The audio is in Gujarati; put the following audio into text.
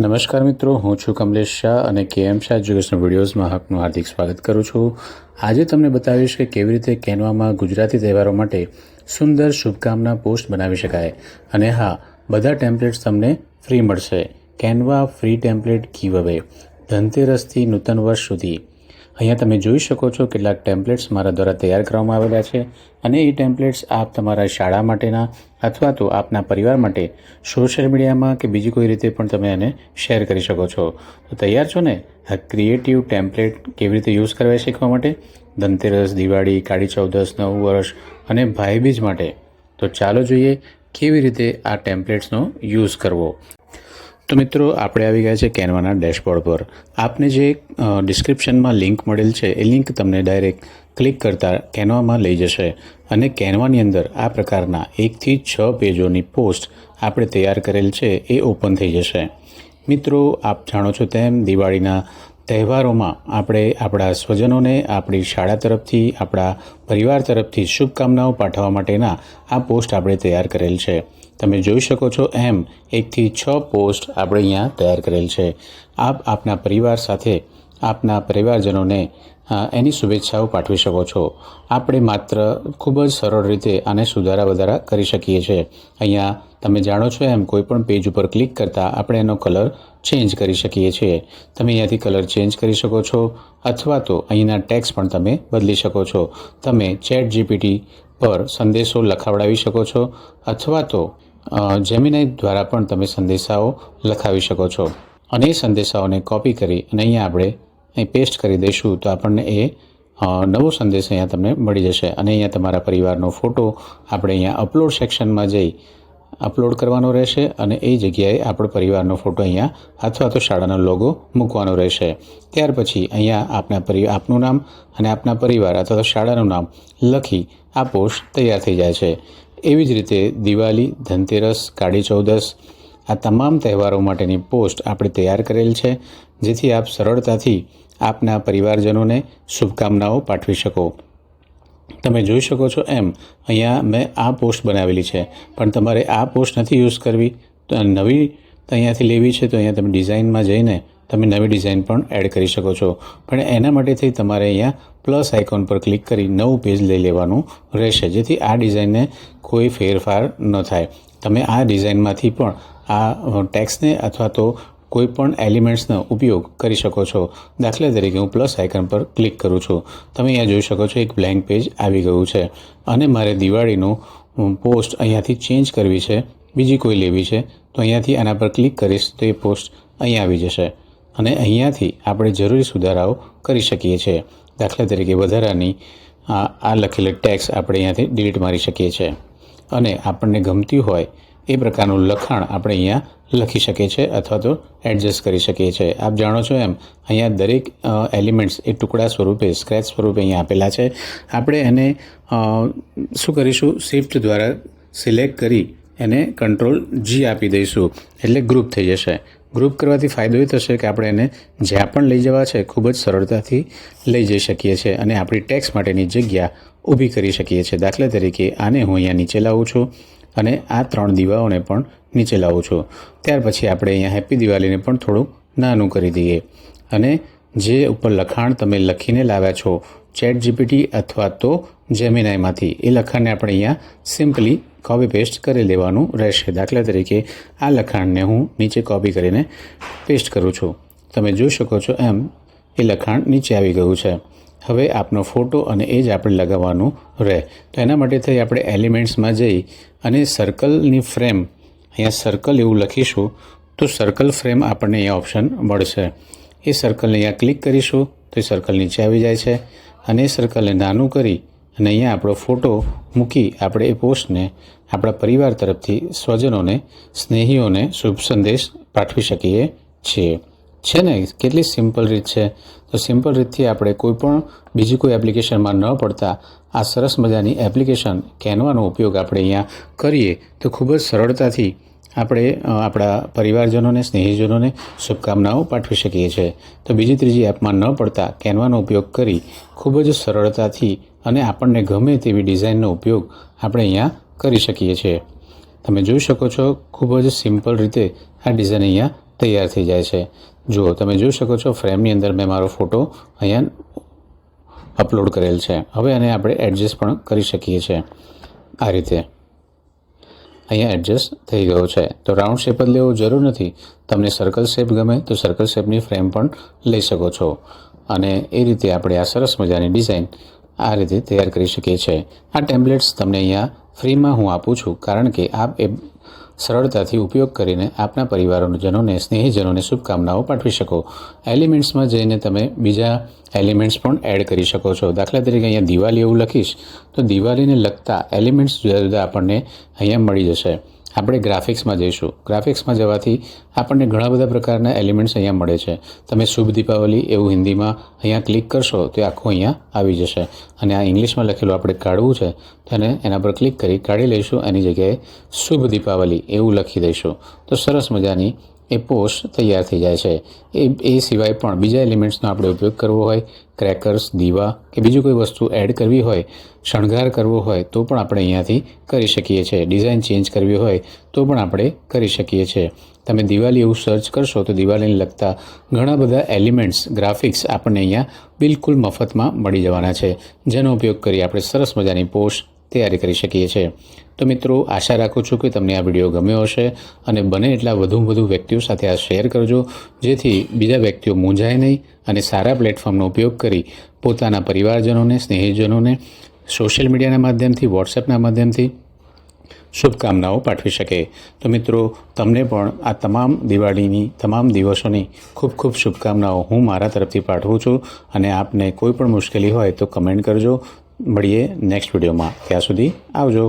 નમસ્કાર મિત્રો, હું છું કમલેશ શાહ અને કે એમ શાહ એજ્યુકેશન વિડીયોઝમાં આપનું હાર્દિક સ્વાગત કરું છું. આજે તમને બતાવીશ કે કેવી રીતે કેનવામાં ગુજરાતી તહેવારો માટે સુંદર શુભકામના પોસ્ટ બનાવી શકાય. અને હા, બધા ટેમ્પલેટ્સ તમને ફ્રી મળશે. કેનવા ફ્રી ટેમ્પલેટ ગીવ અવે ધનતેરસથી નૂતન વર્ષ સુધી. અહીંયા તમે જોઈ શકો છો કેટલાક ટેમ્પલેટ્સ મારા દ્વારા તૈયાર કરવામાં આવેલા છે અને એ ટેમ્પલેટ્સ આપ તમારા શાળા માટેના અથવા તો આપના પરિવાર માટે સોશિયલ મીડિયામાં કે બીજી કોઈ રીતે પણ તમે એને શેર કરી શકો છો. તો તૈયાર છો ને? આ ક્રિએટિવ ટેમ્પલેટ કેવી રીતે યુઝ કરવા શીખવા માટે? ધનતેરસ, દિવાળી, કાળી ચૌદસ, નવું વર્ષ અને ભાઈબીજ માટે. તો ચાલો જોઈએ કેવી રીતે આ ટેમ્પલેટ્સનો યુઝ કરવો. તો મિત્રો, આપણે આવી ગયા છે કેનવાના ડેશબોર્ડ પર. આપને જે ડિસ્ક્રિપ્શનમાં લિંક મળેલ છે, એ લિંક તમને ડાયરેક્ટ ક્લિક કરતાં કેનવામાં લઈ જશે અને કેનવાની અંદર આ પ્રકારના એકથી છ પેજોની પોસ્ટ આપણે તૈયાર કરેલ છે, એ ઓપન થઈ જશે. મિત્રો, આપ જાણો છો તેમ દિવાળીના તહેવારોમાં આપણે આપણા સ્વજનોને આપણી શાળા તરફથી, આપણા પરિવાર તરફથી શુભકામનાઓ પાઠવવા માટેના આ પોસ્ટ આપણે તૈયાર કરેલ છે. તમે જોઈ શકો છો એમ એકથી છ પોસ્ટ આપણે અહીંયા તૈયાર કરેલ છે. આપ આપના પરિવાર સાથે આપના પરિવારજનોને એની શુભેચ્છાઓ પાઠવી શકો છો. આપણે માત્ર ખૂબ જ સરળ રીતે આને સુધારા વધારા કરી શકીએ છીએ. અહીંયા તમે જાણો છો એમ, કોઈ પણ પેજ ઉપર ક્લિક કરતાં આપણે એનો કલર ચેન્જ કરી શકીએ છીએ. તમે અહીંયાથી કલર ચેન્જ કરી શકો છો, અથવા તો અહીંના ટેક્સ પણ તમે બદલી શકો છો. તમે ચેટ જીપીટી પર સંદેશો લખાવડાવી શકો છો, અથવા તો જેમિનાઈ દ્વારા પણ તમે સંદેશાઓ લખાવી શકો છો. અને એ સંદેશાઓને કોપી કરી અને અહીંયા આપણે અહીં પેસ્ટ કરી દઈશું તો આપણને એ નવો સંદેશ અહીંયા તમને મળી જશે. અને અહીંયા તમારા પરિવારનો ફોટો આપણે અહીંયા અપલોડ સેક્શનમાં જઈ અપલોડ કરવાનો રહેશે અને એ જગ્યાએ આપણો પરિવારનો ફોટો અહીંયા અથવા તો શાળાનો લોગો મૂકવાનો રહેશે. ત્યાર પછી અહીંયા આપના પરિ, આપનું નામ અને આપના પરિવાર અથવા તો શાળાનું નામ લખી આ પોસ્ટ તૈયાર થઈ જાય છે. એવી જ રીતે દિવાળી, ધનતેરસ, કાળી ચૌદસ આ તમામ તહેવારો માટેની પોસ્ટ આપણે તૈયાર કરેલ છે, જેથી આપ સરળતાથી આપના પરિવારજનોને શુભકામનાઓ પાઠવી શકો. તમે જોઈ શકો છો એમ, અહીંયા મેં આ પોસ્ટ બનાવેલી છે, પણ તમારે આ પોસ્ટ નથી યુઝ કરવી. તો નવી અહીંયાથી લેવી છે, તો અહીંયા તમે ડિઝાઇનમાં જઈને તમે નવી ડિઝાઇન પણ એડ કરી શકો છો. પણ એના માટેથી તમારે અહીંયા પ્લસ આઇકોન પર ક્લિક કરી નવું પેજ લઈ લેવાનું રહેશે, જેથી આ ડિઝાઇનને કોઈ ફેરફાર ન થાય. તમે આ ડિઝાઇનમાંથી પણ આ ટેક્સને અથવા તો કોઈ પણ એલિમેન્ટ્સનો ઉપયોગ કરી શકો છો. દાખલા તરીકે હું પ્લસ આઇકન પર ક્લિક કરું છું. તમે અહીંયા જોઈ શકો છો એક બ્લેન્ક પેજ આવી ગયું છે અને મારે દિવાળીનું પોસ્ટ અહીંયાથી ચેન્જ કરવી છે. બીજી કોઈ લેવી છે તો અહીંયાથી આના પર ક્લિક કરીશ તો એ પોસ્ટ અહીંયા આવી જશે. અને અહીંયાથી આપણે જરૂરી સુધારાઓ કરી શકીએ છીએ દાખલા તરીકે વધારાની, આ લખેલી ટેક્સ આપણે અહીંયાથી ડિલીટ મારી શકીએ છીએ અને આપણને ગમતી હોય એ પ્રકારનું લખાણ આપણે અહીંયા લખી શકીએ છીએ અથવા તો એડજસ્ટ કરી શકીએ છીએ. આપ જાણો છો એમ, અહીંયા દરેક એલિમેન્ટ્સ એ ટુકડા સ્વરૂપે સ્ક્રેચ સ્વરૂપે અહીંયા આપેલા છે. આપણે એને શું કરીશું? શિફ્ટ દ્વારા સિલેક્ટ કરી એને કંટ્રોલ જી આપી દઈશું. એટલે ગ્રુપ થઈ જશે. ગ્રુપ કરવાથી ફાયદો એ થશે કે આપણે એને જ્યાં પણ લઈ જવા છે, ખૂબ જ સરળતાથી લઈ જઈ શકીએ છીએ. અને આપણી ટેક્સ માટેની જગ્યા ઊભી કરી શકીએ છીએ. દાખલા તરીકે આને હું અહીંયા નીચે લાવું છું અને આ ત્રણ દીવાઓને પણ નીચે લાવું છું. ત્યાર પછી આપણે અહીંયા હેપી દિવાળીને પણ થોડું નાનું કરી દઈએ. અને જે ઉપર લખાણ તમે લખીને લાવ્યા છો ચેટ જીપીટી અથવા તો જેમિનાઈમાંથી એ લખાણને આપણે અહીંયા સિમ્પલી કોપી પેસ્ટ કરી લેવાનું રહેશે. દાખલા તરીકે આ લખાણને હું નીચે કોપી કરીને પેસ્ટ કરું છું. તમે જોઈ શકો છો એમ, એ લખાણ નીચે આવી ગયું છે. હવે આપનો ફોટો અને એ જ આપણે લગાવવાનું રહે. તો એના માટે થઈ આપણે એલિમેન્ટ્સમાં જઈ અને સર્કલની ફ્રેમ અહીંયા સર્કલ એવું લખીશું, તો સર્કલ ફ્રેમ આપણને અહીંયા ઓપ્શન મળશે. એ સર્કલને અહીંયા ક્લિક કરીશું, તો એ સર્કલ નીચે આવી જાય છે. અને એ સર્કલને નાનું કરી અને અહીંયા આપણો ફોટો મૂકી આપણે એ પોસ્ટને આપણા પરિવાર તરફથી સ્વજનોને, સ્નેહીઓને શુભ સંદેશ પાઠવી શકીએ છીએ. છે ને? કેટલી સિમ્પલ રીત છે. તો સિમ્પલ રીતથી આપણે કોઈ પણ બીજી કોઈ એપ્લિકેશનમાં ન પડતા આ સરસ મજાની એપ્લિકેશન કેનવાનો ઉપયોગ આપણે અહીંયા કરીએ તો ખૂબ જ સરળતાથી આપણે આપણા પરિવારજનોને, સ્નેહીજનોને શુભકામનાઓ પાઠવી શકીએ છીએ. તો બીજી ત્રીજી એપમાં ન પડતા કેનવાનો ઉપયોગ કરી ખૂબ જ સરળતાથી અને આપણને ગમે તેવી ડિઝાઇનનો ઉપયોગ આપણે અહીંયા કરી શકીએ છીએ. તમે જોઈ શકો છો ખૂબ જ સિમ્પલ રીતે આ ડિઝાઇન અહીંયા તૈયાર થઈ જાય છે. જુઓ, તમે જોઈ શકો છો, ફ્રેમની અંદર મેં મારો ફોટો અહીંયા અપલોડ કરેલ છે. હવે આને આપણે એડજસ્ટ પણ કરી શકીએ છીએ. આ રીતે. અહીંયા એડજસ્ટ થઈ ગયો છે. તો રાઉન્ડ શેપ જ લેવો જરૂર નથી. તમને સર્કલ શેપ ગમે તો સર્કલ શેપની ફ્રેમ પણ લઈ શકો છો. અને એ રીતે આપણે આ સરસ મજાની ડિઝાઇન આ રીતે તૈયાર કરી શકીએ છીએ. આ ટેમ્પલેટ્સ તમને અહીંયા ફ્રીમાં હું આપું છું, કારણ કે આપ એ સરળતાથી ઉપયોગ કરીને આપના પરિવારજનોને, સ્નેહીજનોને શુભકામનાઓ પાઠવી શકો. એલિમેન્ટ્સમાં જઈને તમે બીજા એલિમેન્ટ્સ પણ એડ કરી શકો છો. દાખલા તરીકે અહીંયા દિવાળી એવું લખીશ, તો દિવાળીને લગતા એલિમેન્ટ્સ જુદા જુદા આપણને અહીંયા મળી જશે. આપણે ગ્રાફિક્સમાં જઈશું. ગ્રાફિક્સમાં જવાથી આપણને ઘણા બધા પ્રકારના એલિમેન્ટ્સ અહીંયા મળે છે. તમે શુભ દીપાવલી એવું હિન્દીમાં અહીંયા ક્લિક કરશો તો આખું અહીંયા આવી જશે. અને આ ઇંગ્લિશમાં લખેલું આપણે કાઢવું છે તો એને એના પર ક્લિક કરી કાઢી લઈશું. એની જગ્યાએ શુભ દીપાવલી એવું લખી દઈશું. તો સરસ મજાની એ પોસ્ટ તૈયાર થઈ જાય છે. એ એ સિવાય પણ બીજા એલિમેન્ટ્સનો આપણે ઉપયોગ કરવો હોય, ક્રેકર્સ, દીવા કે બીજું કોઈ વસ્તુ એડ કરવી હોય, શણગાર કરવો હોય, તો પણ આપણે અહીંયાથી કરી શકીએ છીએ. ડિઝાઇન ચેન્જ કરવી હોય, તો પણ આપણે કરી શકીએ છીએ. તમે દિવાળી એવું સર્ચ કરશો, તો દિવાળીને લગતા ઘણા બધા એલિમેન્ટ્સ, ગ્રાફિક્સ આપણને અહીંયા બિલકુલ મફતમાં મળી જવાના છે. જેનો ઉપયોગ કરી આપણે સરસ મજાની પોસ્ટ તૈયારી કરી શકીએ છીએ. તો મિત્રો, આશા રાખું છું કે તમને આ વીડિયો ગમ્યો હશે અને બને એટલા વધુ વધુ વ્યક્તિઓ સાથે આ શેર કરજો, જેથી બીજા વ્યક્તિઓ મૂંઝાય નહીં અને સારા પ્લેટફોર્મનો ઉપયોગ કરી પોતાના પરિવારજનોને, સ્નેહીજનોને સોશિયલ મીડિયાના માધ્યમથી, વોટ્સએપના માધ્યમથી શુભકામનાઓ પાઠવી શકે. તો મિત્રો, તમને પણ આ તમામ દિવાળીની, તમામ દિવસોની ખૂબ ખૂબ શુભકામનાઓ હું મારા તરફથી પાઠવું છું અને આપને કોઈ પણ મુશ્કેલી હોય તો કમેન્ટ કરજો. મળીએ નેક્સ્ટ વિડીયોમાં ત્યાં સુધી આવજો.